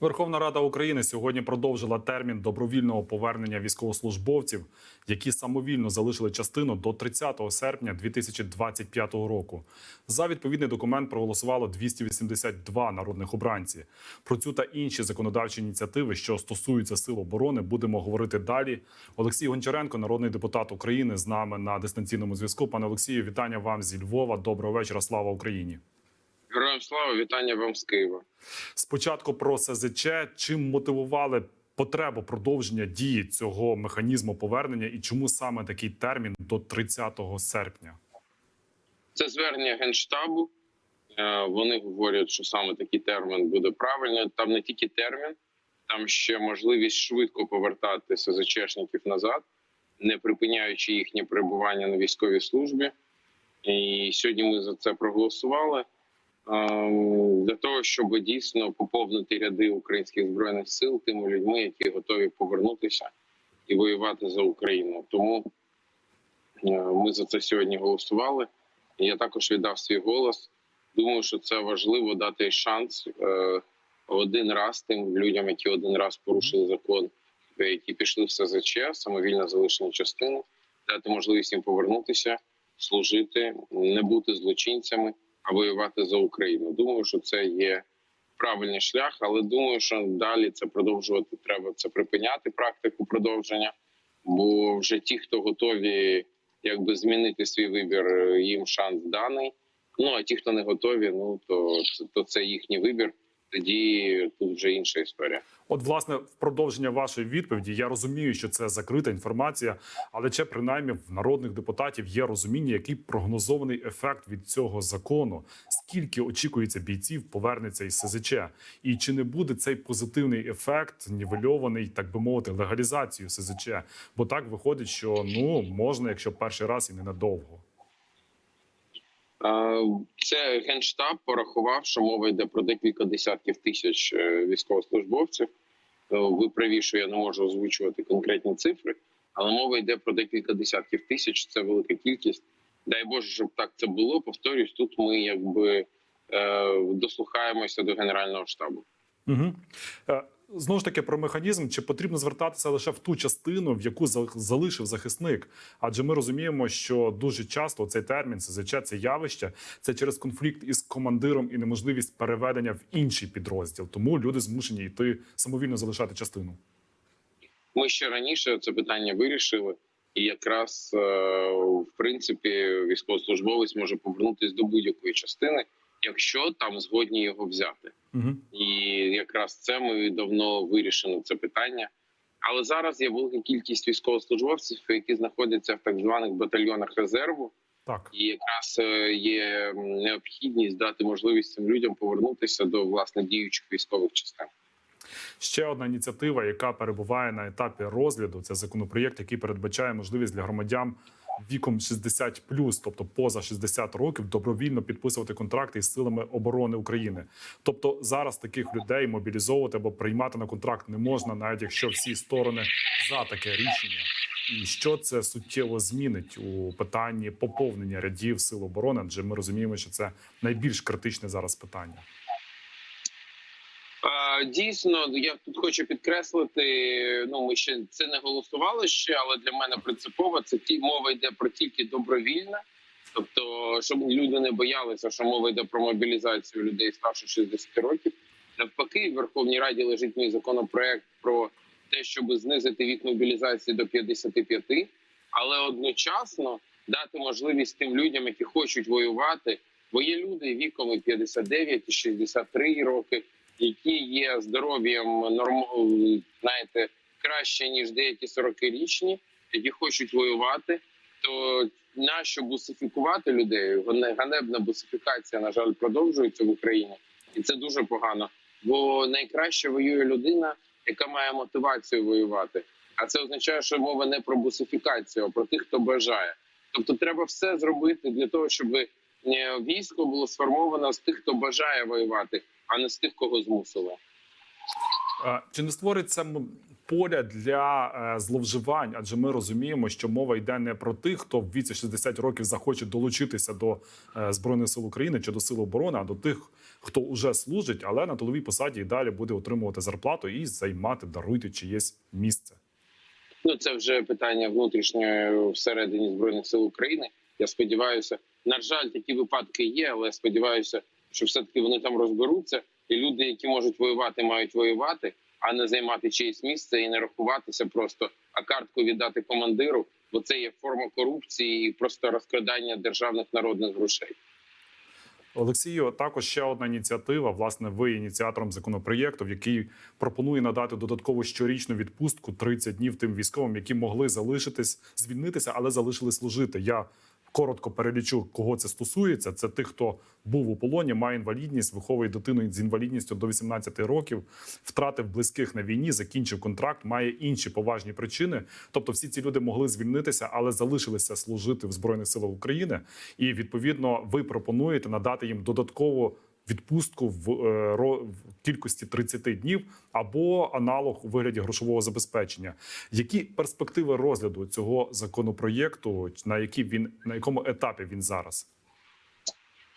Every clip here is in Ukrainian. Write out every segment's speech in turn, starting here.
Верховна Рада України сьогодні продовжила термін добровільного повернення військовослужбовців, які самовільно залишили частину до 30 серпня 2025 року. За відповідний документ проголосувало 282 народних обранці. Про цю та інші законодавчі ініціативи, що стосуються сил оборони, будемо говорити далі. Олексій Гончаренко, народний депутат України, з нами на дистанційному зв'язку. Пане Олексію, вітання вам зі Львова. Доброго вечора. Слава Україні. Героям слава, вітання вам з Києва. Спочатку про СЗЧ. Чим мотивували потребу продовження дії цього механізму повернення, і чому саме такий термін до 30 серпня? Це звернення генштабу. Е, Вони говорять, що саме такий термін буде правильний. Там не тільки термін, там ще можливість швидко повертати СЗЧшників назад, не припиняючи їхнє перебування на військовій службі. І сьогодні ми за це проголосували. Для того щоб дійсно поповнити ряди українських збройних сил тими людьми, які готові повернутися і воювати за Україну. Тому Е, Ми за це сьогодні голосували. Я також віддав свій голос. Думаю, що це важливо дати шанс е, один раз тим людям, які один раз порушили закон, е, які пішли в СЗЧ, самовільно залишені частини, дати можливість їм повернутися, служити, не бути злочинцями, воювати за Україну. Думаю, що це є правильний шлях, але думаю, що далі це продовжувати треба це припиняти практику продовження. Бо вже ті, хто готові якби змінити свій вибір, їм шанс даний. Ну а ті, хто не готові, ну то, то це їхній вибір. Тоді тут вже інша історія. От, власне, в продовження вашої відповіді, я розумію, що це закрита інформація, але ще принаймні в народних депутатів є розуміння, який прогнозований ефект від цього закону. Скільки очікується бійців, повернеться із СЗЧ, і чи не буде цей позитивний ефект нівельований, так би мовити, легалізацією СЗЧ? Бо так виходить, що ну можна, якщо перший раз і ненадовго. Е, Це генштаб порахував, що мова йде про декілька десятків тисяч е, військовослужбовців. Е, Ви праві, що я не можу озвучувати конкретні цифри, але мова йде про декілька десятків тисяч. Це велика кількість. Дай Боже, щоб так це було. Повторюсь, тут ми якби дослухаємося до генерального штабу. Угу. Знову ж таки про механізм, чи потрібно звертатися лише в ту частину, в яку за- залишив захисник? Адже ми розуміємо, що дуже часто цей термін СЗЧ, це явище, це через конфлікт із командиром і неможливість переведення в інший підрозділ. Тому люди змушені йти самовільно залишати частину. Ми ще раніше це питання вирішили, і якраз е, в принципі військовослужбовець може повернутися до будь-якої частини, якщо там згодні його взяти. Угу. І якраз це ми давно вирішили це питання. Але зараз є велика кількість військовослужбовців, які знаходяться в так званих батальйонах резерву, Так. і якраз е, є необхідність дати можливість цим людям повернутися до власне діючих військових частин. Ще одна ініціатива, яка перебуває на етапі розгляду, це законопроєкт, який передбачає можливість для громадян віком 60+, тобто поза 60 років, добровільно підписувати контракти із силами оборони України. Тобто зараз таких людей мобілізовувати або приймати на контракт не можна, навіть якщо всі сторони за таке рішення. І що це суттєво змінить у питанні поповнення рядів сил оборони? Адже ми розуміємо, що це найбільш критичне зараз питання. Дійсно, я тут хочу підкреслити. Ну, ми ще це не голосували ще, але для мене принципово це ті мова йде про тільки добровільне. Тобто, щоб люди не боялися, що мова йде про мобілізацію людей старше 60 років. Навпаки, в Верховній Раді лежить мій законопроект про те, щоб знизити вік мобілізації до 55, але одночасно дати можливість тим людям, які хочуть воювати, бо є люди віком і 59 і 63 роки, які є здоров'ям норм... знаєте, краще ніж деякі 40-річні, які хочуть воювати. То нащо бусифікувати людей? Ганеб- Ганебна бусифікація, на жаль, продовжується в Україні, і це дуже погано. Бо найкраще воює людина, яка має мотивацію воювати. А це означає, що мова не про бусифікацію, а про тих, хто бажає. Тобто, треба все зробити для того, щоб е, військо було сформовано з тих, хто бажає воювати, а не з тих, кого змусили. Чи не створиться поля для е, зловживань? Адже ми розуміємо, що мова йде не про тих, хто в віці 60 років захоче долучитися до е, збройних сил України чи до сил оборони, а до тих, хто вже служить, але на тиловій посаді і далі буде отримувати зарплату і займати, даруйте чиєсь місце. Ну це вже питання внутрішньої всередині збройних сил України. Я сподіваюся, на жаль, такі випадки є, але я сподіваюся, що все таки вони там розберуться, і люди, які можуть воювати, мають воювати, а не займати чиєсь місце і не рахуватися просто, а картку віддати командиру, бо це є форма корупції і просто розкрадання державних народних грошей. Олексію, також ще одна ініціатива. Власне, ви ініціатором законопроєкту, який пропонує надати додаткову щорічну відпустку 30 днів тим військовим, які могли залишитись, звільнитися, але залишили служити. Я коротко перелічу, кого це стосується. Це тих, хто був у полоні, має інвалідність, виховує дитину з інвалідністю до 18 років, втратив близьких на війні, закінчив контракт, має інші поважні причини. Тобто, всі ці люди могли звільнитися, але залишилися служити в збройних силах України. І відповідно, ви пропонуєте надати їм додаткову відпустку в, е, в кількості 30 днів або аналог у вигляді грошового забезпечення. Які перспективи розгляду цього законопроєкту? На які він на якому етапі він зараз?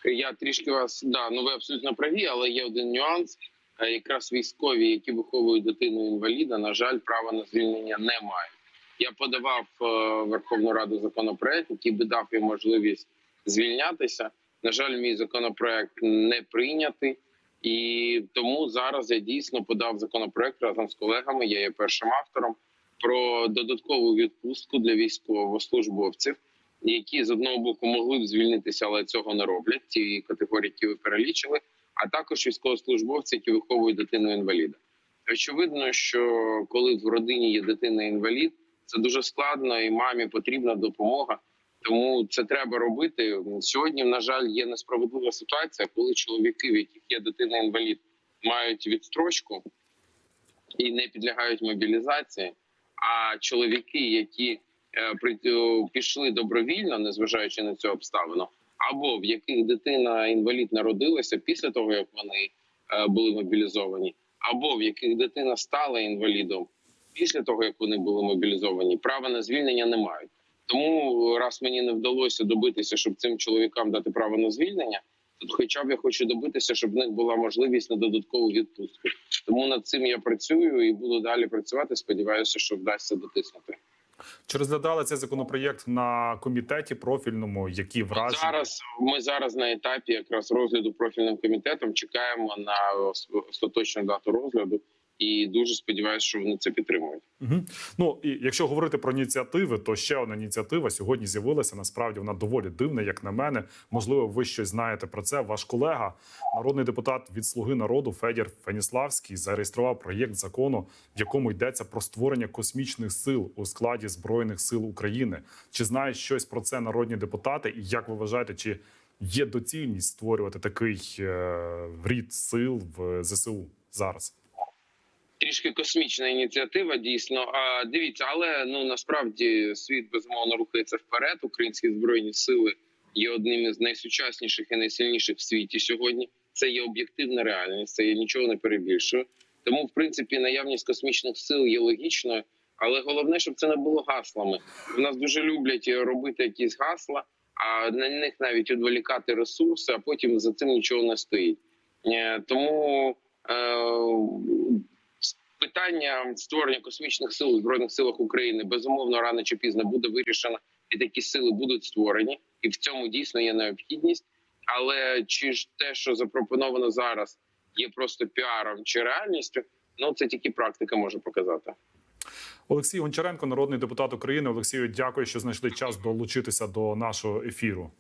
Я трішки вас да, ну ви абсолютно праві, але є один нюанс. Е, Якраз військові, які виховують дитину інваліда, на жаль, права на звільнення не мають. Я подавав е, Верховну Раду законопроект, який би дав їм можливість звільнятися. На жаль, мій законопроект не прийнятий, і тому зараз я дійсно подав законопроект разом з колегами. Я є першим автором про додаткову відпустку для військовослужбовців які з одного боку могли б звільнитися, але цього не роблять. Ті категорії, які ви перелічили, а також військовослужбовці, які виховують дитину інваліда. Очевидно, що коли в родині є дитина інвалід, це дуже складно, і мамі потрібна допомога. Тому це треба робити сьогодні. На жаль, є несправедлива ситуація, коли чоловіки, в яких є дитина інвалід, мають відстрочку і не підлягають мобілізації. А чоловіки, які е, е, пішли добровільно, незважаючи на цю обставину, або в яких дитина інвалід народилася після того, як вони е, були мобілізовані, або в яких дитина стала інвалідом після того, як вони були мобілізовані, права на звільнення не мають. Тому раз мені не вдалося добитися, щоб цим чоловікам дати право на звільнення, то хоча б я хочу добитися, щоб в них була можливість на додаткову відпустку. Тому над цим я працюю і буду далі працювати. Сподіваюся, що вдасться дотиснути. Чи розглядали цей законопроєкт на комітеті профільному? Які враження? Зараз ми зараз на етапі якраз розгляду профільним комітетом чекаємо на остаточну дату розгляду, і дуже сподіваюся, що вони це підтримують. Угу. Ну і якщо говорити про ініціативи, то ще одна ініціатива сьогодні з'явилася. Насправді вона доволі дивна, як на мене. Можливо, ви щось знаєте про це. Ваш колега, народний депутат від Слуги народу Федір Феніславський, зареєстрував проєкт закону, в якому йдеться про створення космічних сил у складі збройних сил України. Чи знають щось про це народні депутати? І як ви вважаєте, чи є доцільність створювати такий е, рід сил в ЗСУ зараз? Трішки космічна ініціатива, дійсно. А дивіться, але ну насправді світ безумовно рухається вперед. Українські збройні сили є одним із найсучасніших і найсильніших в світі сьогодні. Це є об'єктивна реальність, це я нічого не перебільшую. Тому, в принципі, наявність космічних сил є логічною, але головне, щоб це не було гаслами. У нас дуже люблять робити якісь гасла, а на них навіть відволікати ресурси, а потім за цим нічого не стоїть. Е, Тому е, питання створення космічних сил у збройних силах України безумовно рано чи пізно буде вирішено, і такі сили будуть створені, і в цьому дійсно є необхідність. Але чи ж те, що запропоновано зараз, є просто піаром чи реальністю? Ну це тільки практика може показати. Олексій Гончаренко, народний депутат України. Олексію, дякую, що знайшли час долучитися до нашого ефіру.